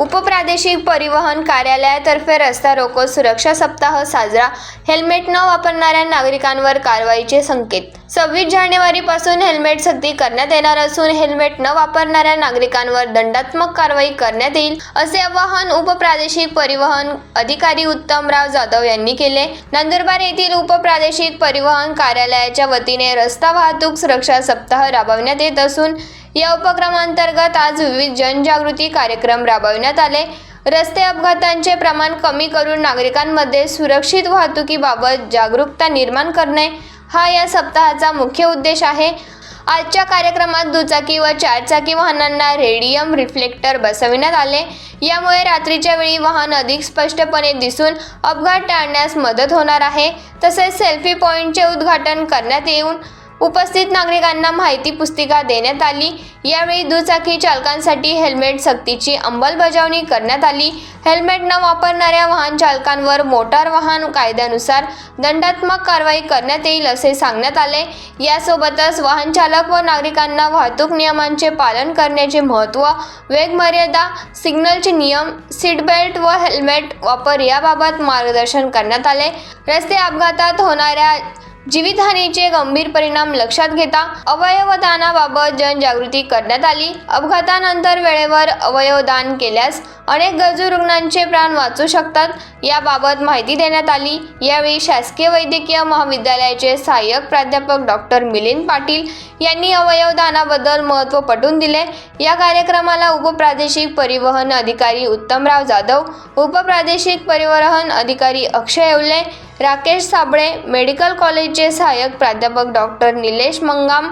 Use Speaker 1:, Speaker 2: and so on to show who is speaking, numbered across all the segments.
Speaker 1: उपप्रादेशिक परिवहन कार्यालयातर्फे रस्ता रोको सुरक्षा सप्ताह साजरा. हेल्मेट न वापरणाऱ्या नागरिकांवर कारवाईचे संकेत सव्वीस जानेवारीपासून हेल्मेट सक्ती करण्यात येणार असून हेल्मेट न वापरणाऱ्या नागरिकांवर दंडात्मक कारवाई करण्यात येईल असे आवाहन उपप्रादेशिक परिवहन अधिकारी उत्तमराव जाधव यांनी केले. नंदुरबार येथील उपप्रादेशिक परिवहन कार्यालयाच्या वतीने रस्ता वाहतूक सुरक्षा सप्ताह राबवण्यात येत असून या उपक्रमांतर्गत आज विविध जनजागृती कार्यक्रम राबवण्यात आले. रस्ते अपघातांचे प्रमाण कमी करून नागरिकांमध्ये सुरक्षित वाहतुकीबाबत जागरूकता निर्माण करणे हा या सप्ताहाचा मुख्य उद्देश आहे. आजच्या कार्यक्रमात दुचाकी व चारचाकी वाहनांना रेडियम रिफ्लेक्टर बसविण्यात आले. यामुळे रात्रीच्या वेळी वाहन अधिक स्पष्टपणे दिसून अपघात टाळण्यास मदत होणार आहे. तसेच सेल्फी पॉईंटचे उद्घाटन करण्यात येऊन उपस्थित नागरिकांना माहिती पुस्तिका देण्यात आली. यावेळी दुचाकी चालकांसाठी हेल्मेट सक्तीची अंमलबजावणी करण्यात आली. हेल्मेट न वापरणाऱ्या वाहन चालकांवर मोटार वाहन कायद्यानुसार दंडात्मक कारवाई करण्यात येईल असे सांगण्यात आले. यासोबतच वाहन चालक व नागरिकांना वाहतूक नियमांचे पालन करण्याचे महत्त्व वेगमर्यादा सिग्नलचे नियम सीट बेल्ट व हेल्मेट वापर याबाबत मार्गदर्शन करण्यात आले. रस्ते अपघातात होणाऱ्या जीवितहानीचे गंभीर परिणाम लक्षात घेता अवयवदानाबाबत जनजागृती करण्यात आली. अपघातानंतर वेळेवर अवयवदान केल्यास अनेक गरजू रुग्णांचे प्राण वाचू शकतात याबाबत माहिती देण्यात आली. यावेळी शासकीय वैद्यकीय महाविद्यालयाचे सहाय्यक प्राध्यापक डॉक्टर मिलिंद पाटील यांनी अवयवदानाबद्दल महत्त्व पटवून दिले. या कार्यक्रमाला उपप्रादेशिक परिवहन अधिकारी उत्तमराव जाधव उपप्रादेशिक परिवहन अधिकारी अक्षय येवले राकेश साबळे मेडिकल कॉलेजचे सहाय्यक प्राध्यापक डॉक्टर निलेश मंगाम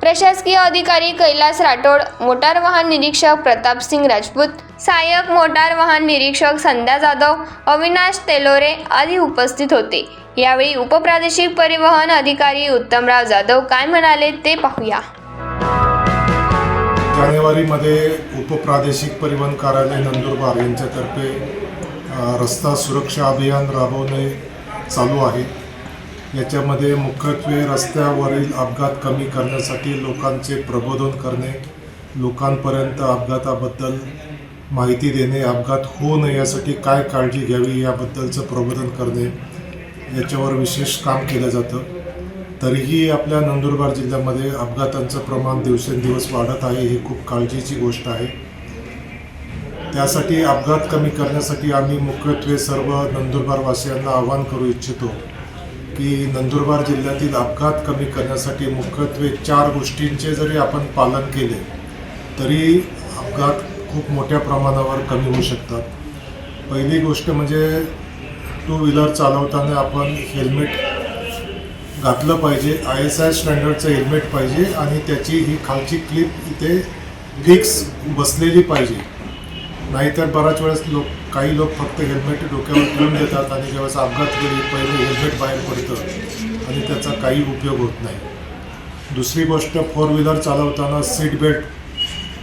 Speaker 1: प्रशासकीय अधिकारी कैलास राठोड मोटार वाहन निरीक्षक प्रताप सिंग राजपूत सहाय्यक मोटार वाहन निरीक्षक संध्या जाधव अविनाश तेलोरे आदी उपस्थित होते. यावेळी उपप्रादेशिक परिवहन अधिकारी उत्तमराव जाधव काय म्हणाले ते पाहूया.
Speaker 2: जानेवारीमध्ये उपप्रादेशिक परिवहन कार्यालय नंदुरबार यांच्यातर्फे रस्ता सुरक्षा अभियान राबवणे चालू आहे. याच्यामध्ये मुख्यत्वे रस्त्यावरील अपघात कमी करण्यासाठी लोकांचे प्रबोधन करणे लोकांपर्यंत अपघाताबद्दल माहिती देणे अपघात होऊ नये यासाठी काय काळजी घ्यावी याबद्दलचं प्रबोधन करणे याच्यावर विशेष काम केलं जातं. तरीही आपल्या नंदुरबार जिल्ह्यामध्ये अपघातांचं प्रमाण दिवसेंदिवस वाढत आहे ही खूप काळजीची गोष्ट आहे. त्यासाठी अपघात कमी करण्यासाठी आम्ही मुख्यत्वे सर्व नंदुरबारवासियांना आवाहन करू इच्छितो की नंदुरबार जिल्ह्यातील अपघात कमी करण्यासाठी मुख्यत्वे चार गोष्टींचे जरी आपण पालन केले तरी अपघात खूप मोठ्या प्रमाणावर कमी होऊ शकतात. पहिली गोष्ट म्हणजे टू व्हीलर चालवताना आपण हेल्मेट घातलं पाहिजे आय एस आय स्टँडर्डचं हेल्मेट पाहिजे आणि त्याची ही खालची क्लिप इथे फिक्स बसलेली पाहिजे. नाहीतर बऱ्याच वेळेस लोक काही लोक फक्त हेल्मेट डोक्यावर ठेवून देतात आणि ज्यावेळेस अपघात केली पहिले हेल्मेट बाहेर पडतं आणि त्याचा काही उपयोग होत नाही. दुसरी गोष्ट फोर व्हीलर चालवताना सीट बेल्ट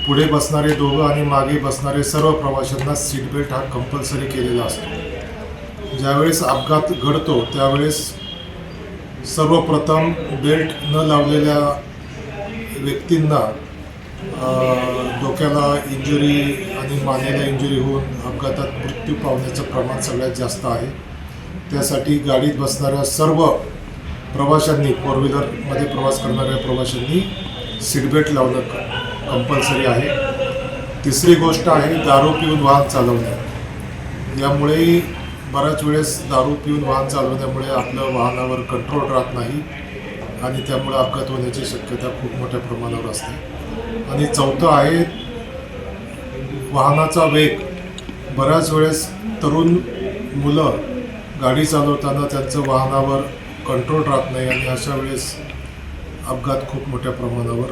Speaker 2: पुढे बसणारे दोघं आणि मागे बसणारे सर्व प्रवाशांना सीट बेल्ट हा कंपल्सरी केलेला असतो. ज्यावेळेस अपघात घडतो त्यावेळेस सर्वप्रथम बेल्ट न लावलेल्या व्यक्तींना डोक्याला इंजुरी आणि मानेला इंजुरी होऊन अपघातात मृत्यू पावण्याचं प्रमाण सगळ्यात जास्त आहे. त्यासाठी गाडीत बसणाऱ्या सर्व प्रवाशांनी फोर व्हीलरमध्ये प्रवास करणाऱ्या प्रवाशांनी सीटबेल्ट लावणं कंपल्सरी आहे. तिसरी गोष्ट आहे दारू पिऊन वाहन चालवणे. यामुळे बऱ्याच वेळेस दारू पिऊन वाहन चालवण्यामुळे आपलं वाहनावर कंट्रोल राहत नाही आणि त्यामुळे अपघात होण्याची शक्यता खूप मोठ्या प्रमाणावर असते. आणि चौथं आहे वाहनाचा वेग. बऱ्याच वेळेस तरुण मुलं गाडी चालवताना त्यांचं वाहनावर कंट्रोल राहत नाही आणि अशा वेळेस अपघात खूप मोठ्या प्रमाणावर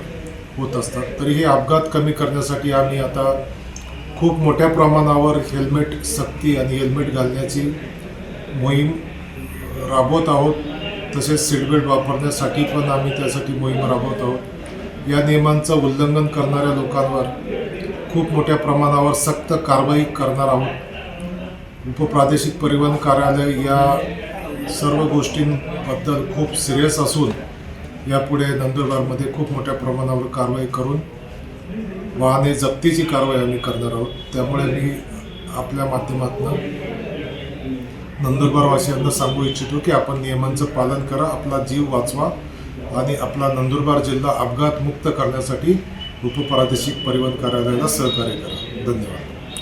Speaker 2: होत असतात. तरी हे अपघात कमी करण्यासाठी आम्ही आता खूप मोठ्या प्रमाणावर हेल्मेट सक्ती आणि हेल्मेट घालण्याची मोहीम राबवत आहोत. तसेच सीटबेल्ट वापरण्यासाठी पण आम्ही त्यासाठी मोहीम राबवत आहोत. या नियमांचं उल्लंघन करणाऱ्या लोकांवर खूप मोठ्या प्रमाणावर सक्त कारवाई करणार आहोत. उपप्रादेशिक परिवहन कार्यालय या सर्व गोष्टींबद्दल खूप सिरियस असून यापुढे नंदुरबारमध्ये खूप मोठ्या प्रमाणावर कारवाई करून वाहने जप्तीची कारवाई आम्ही करणार आहोत. त्यामुळे मी आपल्या माध्यमातून नंदुरबारवासियांना सांगू इच्छितो की आपण नियमांचं पालन करा आपला जीव वाचवा. आणि आपला नंदुरबार जिल्हा अपघात मुक्त करण्यासाठी उपप्रादेशिक परिवहन कार्यालयाला सहकार्य करा. धन्यवाद.